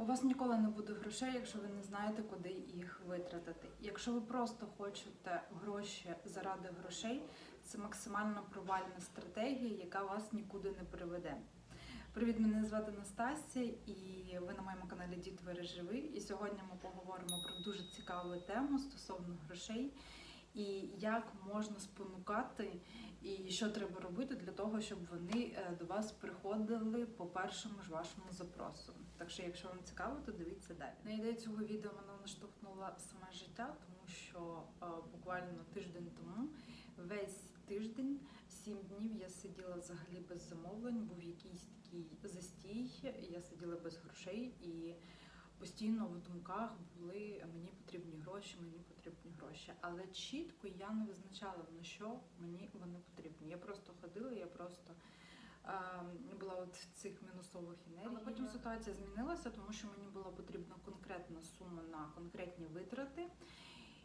У вас ніколи не буде грошей, якщо ви не знаєте, куди їх витратити. Якщо ви просто хочете гроші заради грошей, це максимально провальна стратегія, яка вас нікуди не приведе. Привіт, мене звати Настасія, і ви на моєму каналі Дід Твори Живий. І сьогодні ми поговоримо про дуже цікаву тему стосовно грошей і як можна спонукати, і що треба робити для того, щоб вони е, до вас приходили по першому ж вашому запросу. Так що, якщо вам цікаво, то дивіться далі. На ідею цього відео мене наштовхнуло саме життя, тому що е, буквально тиждень тому, весь тиждень, сім днів я сиділа взагалі без замовлень, був якийсь такий застій, я сиділа без грошей і. Постійно в думках були мені потрібні гроші, мені потрібні гроші. Але чітко я не визначала на що мені вони потрібні. Я просто ходила, я просто е, була от в цих мінусових енергій. Але потім ситуація змінилася, тому що мені була потрібна конкретна сума на конкретні витрати.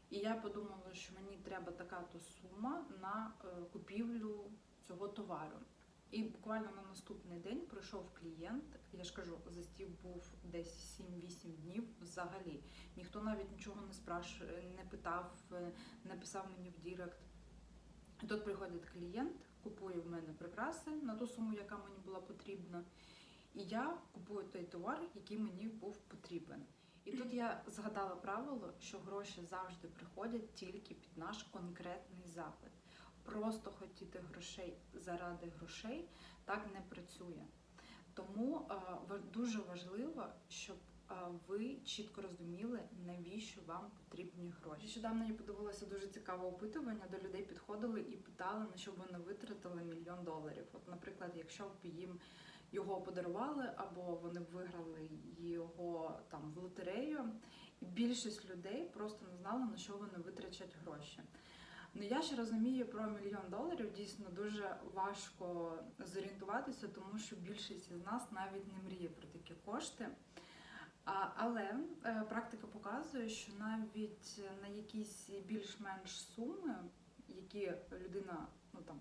І я подумала, що мені треба така то сума на е, купівлю цього товару. І буквально на наступний день прийшов клієнт. Я ж кажу, застів був десь 7-8 днів взагалі. Ніхто навіть нічого не спраш... не питав, е, не писав мені в Дірект. Тут приходить клієнт, купує в мене прикраси на ту суму, яка мені була потрібна. І я купую той товар, який мені був потрібен. І тут я згадала правило, що гроші завжди приходять тільки під наш конкретний запит. Просто хотіти грошей заради грошей так не працює. Тому е, дуже важливо, щоб е, ви чітко розуміли, навіщо вам потрібні гроші. Нещодавно я подивилася дуже цікаве опитування, де людей підходили і питали, на що б вони витратили мільйон доларів. От, наприклад, якщо б їм його подарували, або вони виграли його там в лотерею, і більшість людей просто не знали, на що вони витрачать гроші. Ну я ще розумію про мільйон доларів. Дійсно дуже важко зорієнтуватися, тому що більшість із нас навіть не мріє про такі кошти. Але е, практика показує, що навіть на якісь більш-менш суми, які людина ну там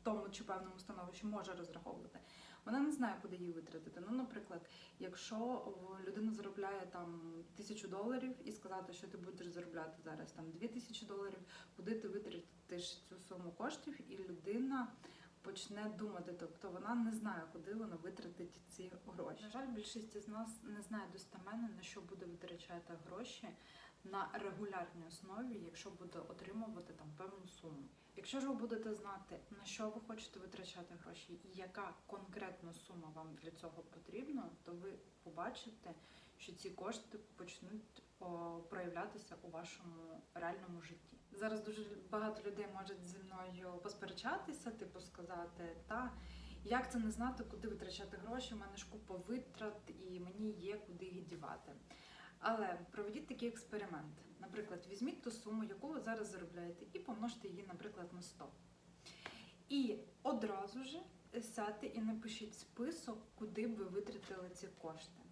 в тому чи певному становищі може розраховувати, вона не знає, куди її витратити. Ну, наприклад, якщо людина заробляє там тисячу доларів і сказати, що ти будеш заробляти зараз там дві тисячі доларів, куди ти витратиш цю суму коштів, і людина почне думати, тобто вона не знає, куди вона витратить ці гроші. На жаль, більшість із нас не знає достеменно, на що буде витрачати гроші на регулярній основі, якщо буде отримувати там певну суму. Якщо ж ви будете знати, на що ви хочете витрачати гроші і яка конкретна сума вам для цього потрібна, то ви побачите, що ці кошти почнуть проявлятися у вашому реальному житті. Зараз дуже багато людей можуть зі мною посперечатися, типу сказати, та як це не знати, куди витрачати гроші, у мене ж купа витрат і мені є куди їх дівати. Але проведіть такий експеримент. Наприклад, візьміть ту суму, яку ви зараз заробляєте, і помножте її, наприклад, на 100. І одразу ж сядьте і напишіть список, куди б ви витратили ці кошти.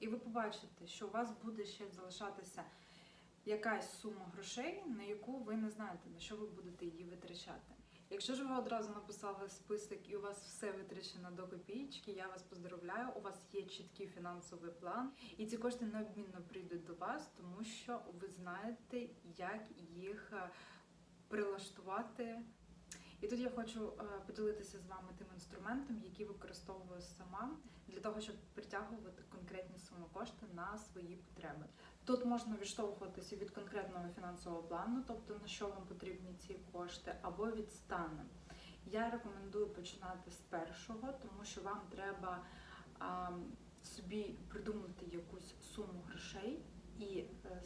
І ви побачите, що у вас буде ще залишатися якась сума грошей, на яку ви не знаєте, на що ви будете її витрачати. Якщо ж ви одразу написали список і у вас все витрачено до копієчки, я вас поздравляю. У вас є чіткий фінансовий план, і ці кошти неодмінно прийдуть до вас, тому що ви знаєте, як їх е, прилаштувати. І тут я хочу е, поділитися з вами тим інструментом, який використовую сама для того, щоб притягувати конкретні суми кошти на свої потреби. Тут можна відштовхуватися від конкретного фінансового плану, тобто на що вам потрібні ці кошти, або від стану. Я рекомендую починати з першого, тому що вам треба а, собі придумати якусь суму грошей і е,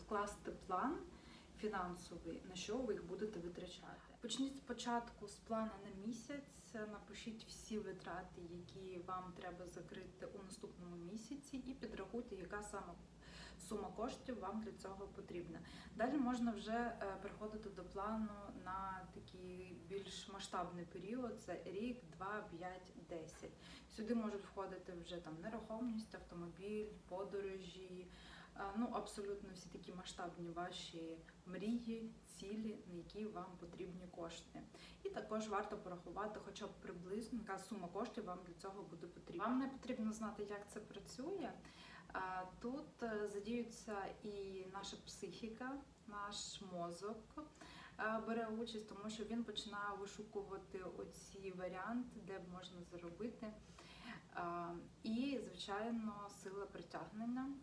скласти план фінансовий, на що ви їх будете витрачати. Почніть спочатку з плану на місяць, напишіть всі витрати, які вам треба закрити у наступному місяці, і підрахуйте, яка саме сума коштів вам для цього потрібна. Далі можна вже е, переходити до плану на такий більш масштабний період: це рік, два, п'ять, десять. Сюди можуть входити вже там нерухомість, автомобіль, подорожі, Е, Ну, абсолютно всі такі масштабні ваші мрії, цілі, на які вам потрібні кошти. І також варто порахувати хоча б приблизно, яка сума коштів вам для цього буде потрібна. Вам не потрібно знати, як це працює. Тут е, задіються і наша психіка, наш мозок е, бере участь, тому що він починає вишукувати оці варіанти, де можна заробити. І, звичайно, сила притягнення.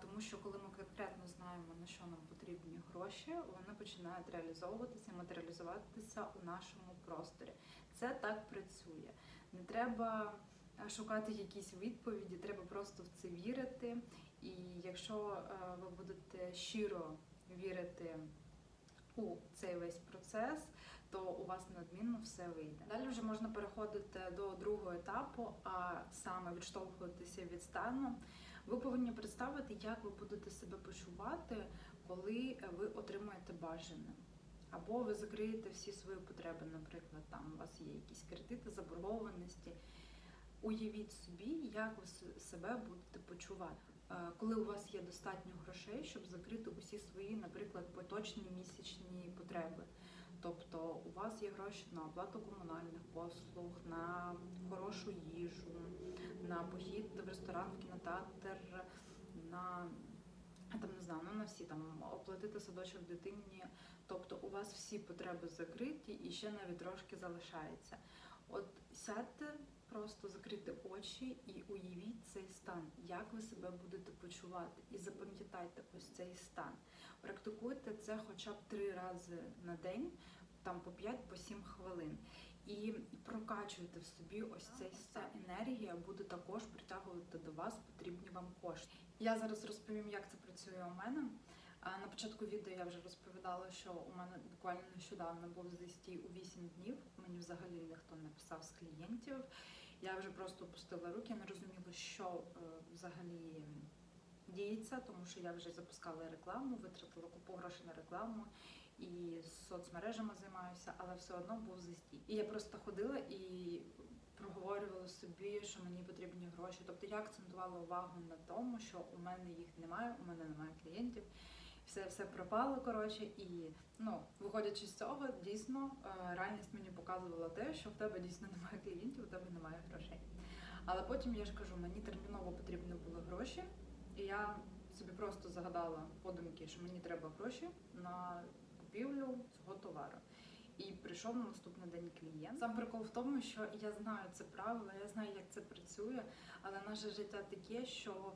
Тому що коли ми конкретно знаємо, на що нам потрібні гроші, вони починають реалізовуватися, матеріалізуватися у нашому просторі. Це так працює. Не треба е, шукати якісь відповіді, треба просто в це вірити. І якщо е, ви будете щиро вірити у цей весь процес, то у вас неодмінно все вийде. Далі вже можна переходити до другого етапу, а саме відштовхуватися від стану. Ви повинні представити, як ви будете себе почувати, коли ви отримаєте бажане. Або ви закриєте всі свої потреби, наприклад, там у вас є якісь кредити, заборгованості. Уявіть собі, як ви себе будете почувати, Е, коли у вас є достатньо грошей, щоб закрити усі свої, наприклад, поточні місячні потреби. Тобто у вас є гроші на оплату комунальних послуг, на хорошу їжу, на похід в ресторан, в кінотеатр, на там не знаю, ну на всі там оплатити садочок дитині. Тобто у вас всі потреби закриті і ще навіть трошки залишається. От сядьте, просто закрити очі і уявіть цей стан, як ви себе будете почувати, і запам'ятайте ось цей стан. Практикуйте це хоча б три рази на день, там по 5-7 хвилин. І прокачуйте в собі ось цей ця енергія буде також притягувати до вас потрібні вам кошти. Я зараз розповім, як це працює у мене. На початку відео я вже розповідала, що у мене буквально нещодавно був застій у 8 днів. Мені взагалі ніхто не писав з клієнтів. Я вже просто опустила руки, не розуміла, що е, взагалі діється, тому що я вже запускала рекламу, витратила купу грошей на рекламу і соцмережами займаюся, але все одно був застій. І я просто ходила і проговорювала собі, що мені потрібні гроші. Тобто я акцентувала увагу на тому, що у мене їх немає, у мене немає клієнтів. Все все пропало, коротше, і ну, виходячи з цього, дійсно е, реальність мені показувала те, що в тебе дійсно немає клієнтів, у тебе немає грошей. Але потім я ж кажу, мені терміново потрібні були гроші, і я собі просто загадала подумки, що мені треба гроші на купівлю цього товару. І прийшов на наступний день клієнт. Сам прикол в тому, що я знаю це правило, я знаю, як це працює, але наше життя таке, що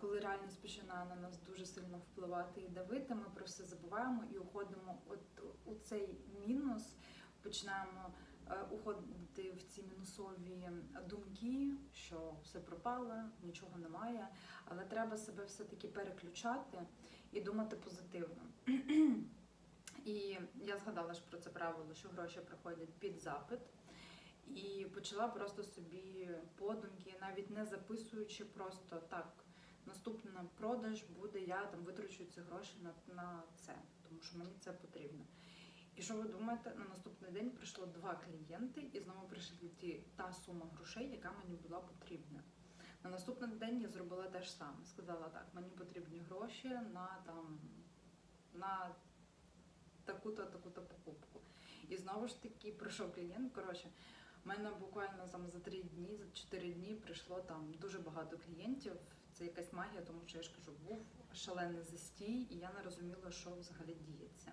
коли реальність починає на нас дуже сильно впливати і давити, ми про все забуваємо і уходимо от у цей мінус, починаємо е, уходити в ці мінусові думки, що все пропало, нічого немає. Але треба себе все-таки переключати і думати позитивно. І я згадала ж про це правило, що гроші приходять під запит. І почала просто собі подумки, навіть не записуючи, просто так. Наступний продаж буде, я там витрачу ці гроші на, на це, тому що мені це потрібно. І що ви думаєте, на наступний день прийшло два клієнти, і знову прийшли ті та сума грошей, яка мені була потрібна. На наступний день я зробила те ж саме. Сказала так, мені потрібні гроші на там на таку-то, таку-то покупку. І знову ж таки прийшов клієнт. Коротше, в мене буквально там за три дні, за чотири дні прийшло там дуже багато клієнтів. Це якась магія, тому що я ж кажу, був шалений застій, і я не розуміла, що взагалі діється.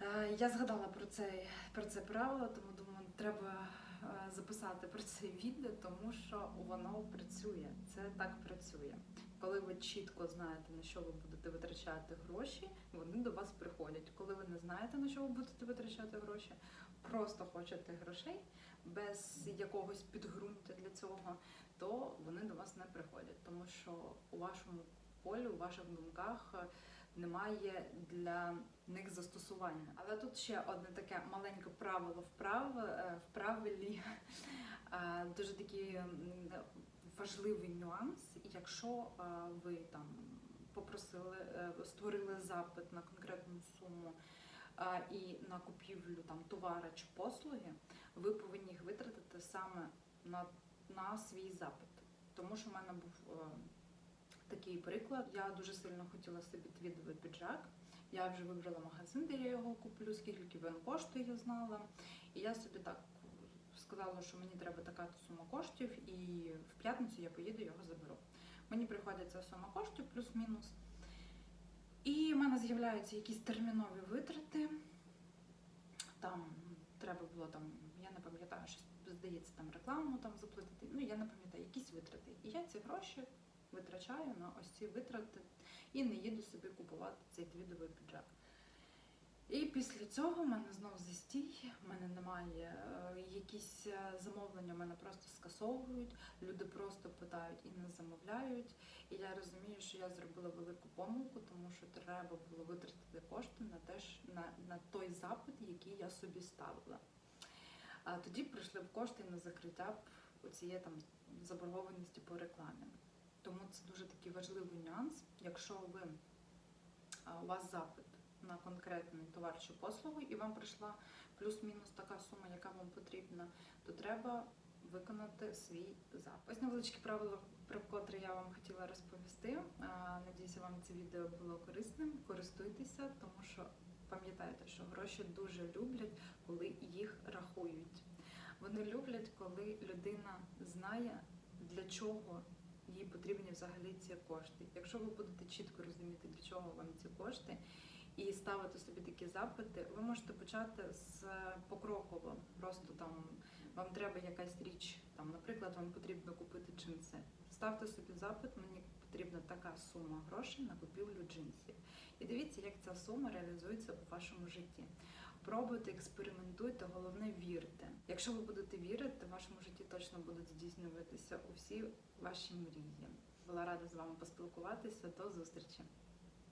Е, Я згадала про це, про це правило, тому думаю, треба е, записати про це відео, тому що воно працює. Це так працює. Коли ви чітко знаєте, на що ви будете витрачати гроші, вони до вас приходять. Коли ви не знаєте, на що ви будете витрачати гроші, просто хочете грошей без якогось підґрунтя для цього, то вони до вас не приходять, тому що у вашому полі, у ваших думках е, немає для них застосування. Але тут ще одне таке маленьке правило вправ, е, в правилі, е, дуже такий м, важливий нюанс. Якщо е, ви там попросили, е, створили запит на конкретну суму е, і на купівлю там товара чи послуги, ви повинні їх витратити саме на, на свій запит. Тому що в мене був такий приклад. Я дуже сильно хотіла собі твідовий піджак. Я вже вибрала магазин, де я його куплю, скільки він коштує, я знала. І я собі так сказала, що мені треба така сума коштів, і в п'ятницю я поїду його заберу. Мені приходить ця сума коштів плюс-мінус. І в мене з'являються якісь термінові витрати. Там треба було там, я не пам'ятаю, щось здається, там рекламу там заплатити. Ну я не пам'ятаю, якісь витрати. І я ці гроші витрачаю на ось ці витрати і не їду собі купувати цей твідовий піджак. І після цього в мене знову застій, в мене немає е, якісь е, замовлення, в мене просто скасовують, люди просто питають і не замовляють. І я розумію, що я зробила велику помилку, тому що треба було витратити кошти на те, на, на той запит, який я собі ставила. А тоді прийшли б кошти на закриття цієї там заборгованості по рекламі. Тому це дуже такий важливий нюанс. Якщо ви у вас запит на конкретний товар чи послугу, і вам прийшла плюс-мінус така сума, яка вам потрібна, то треба виконати свій запит. Ось невеличке правило, про котре я вам хотіла розповісти. Надіюся, вам це відео було корисним. Користуйтеся, тому що пам'ятайте, що гроші дуже люблять, коли їх рахують. Вони люблять, коли людина знає, для чого їй потрібні взагалі ці кошти. Якщо ви будете чітко розуміти, для чого вам ці кошти, і ставити собі такі запити, ви можете почати з покроково. Просто там вам треба якась річ, там, наприклад, вам потрібно купити джинси. Ставте собі запит, мені потрібна така сума грошей на купівлю джинсів. І дивіться, як ця сума реалізується у вашому житті. Пробуйте, експериментуйте, головне вірте. Якщо ви будете вірити, в вашому житті точно будуть здійснюватися усі ваші мрії. Була рада з вами поспілкуватися. До зустрічі!